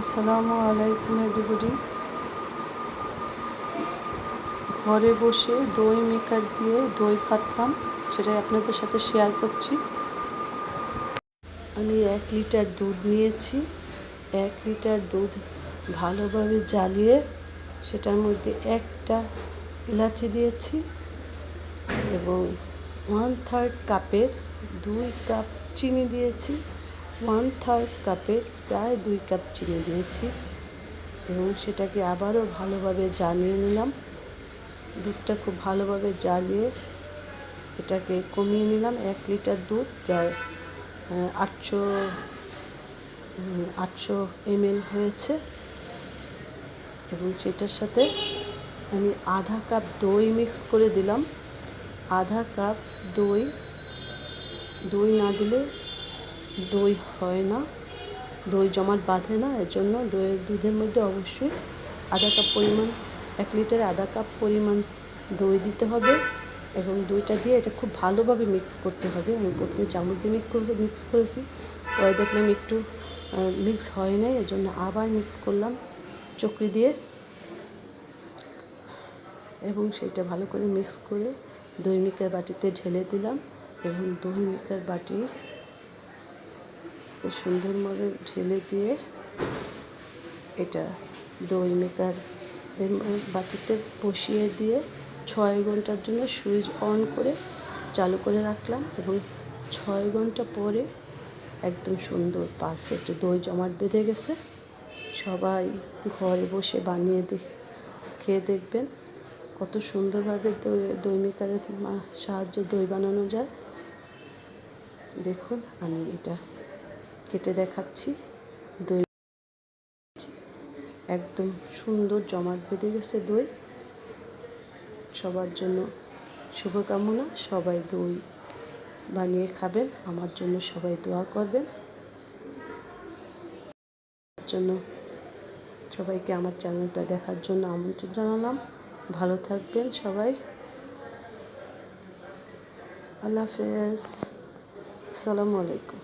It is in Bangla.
আসসালামু আলাইকুম এভরিবডি ঘরে বসে দই মেকার দিয়ে দই পাতলাম, সেটাই আপনাদের সাথে শেয়ার করছি। আমি এক লিটার দুধ নিয়েছি। এক লিটার দুধ ভালোভাবে জ্বালিয়ে সেটার মধ্যে একটা এলাচি দিয়েছি এবং ওয়ান থার্ড কাপের দুই কাপ চিনি দিয়েছি। ওয়ান থার্ড কাপের প্রায় দুই কাপ চিনি দিয়েছি এবং সেটাকে আবারও ভালোভাবে জ্বালিয়ে নিলাম। দুধটা খুব ভালোভাবে জ্বালিয়ে এটাকে কমিয়ে নিলাম। এক লিটার দুধ প্রায় আটশো আটশো এমএল হয়েছে এবং সেটার সাথে আমি আধা কাপ দই মিক্স করে দিলাম। আধা কাপ দই দই না দিলে দই হয় না। দই জমাট বাঁধে না এর জন্য দইয়ের দুধের মধ্যে অবশ্যই আধা কাপ পরিমাণ, এক লিটারে আধা কাপ পরিমাণ দই দিতে হবে এবং দইটা দিয়ে এটা খুব ভালোভাবে মিক্স করতে হবে। আমি প্রথমে চামচ দিয়ে মিক্স করে মিক্স করেছি। পরে দেখলাম একটু মিক্স হয় নাই এর জন্য আবার মিক্স করলাম চকরি দিয়ে। এবং সেটা ভালো করে মিক্স করে দই মিকার বাটিতে ঢেলে দিলাম এবং দই মিকার বাটি সুন্দরভাবে ঢেলে দিয়ে এটা দই মেকার বাটিতে বসিয়ে দিয়ে ছয় ঘণ্টার জন্য সুইচ অন করে চালু করে রাখলাম এবং ছয় ঘণ্টা পরে একদম সুন্দর পারফেক্ট দই জমাট বেঁধে গেছে। সবাই ঘরে বসে বানিয়ে দে খেয়ে দেখবেন কত সুন্দরভাবে দই দই মেকারের সাহায্যে দই বানানো যায়। দেখুন আমি এটা কেটে দেখাচ্ছি। দই একদম সুন্দর জমাট বেঁধে গেছে দই। সবার জন্য শুভকামনা, সবাই দই বানিয়ে খাবেন, আমার জন্য সবাই দোয়া করবেন। জন্য সবাইকে আমার চ্যানেলটা দেখার জন্য আমন্ত্রণ জানালাম। ভালো থাকবেন সবাই। আল্লাহ হাফেজ। আসসালামু আলাইকুম।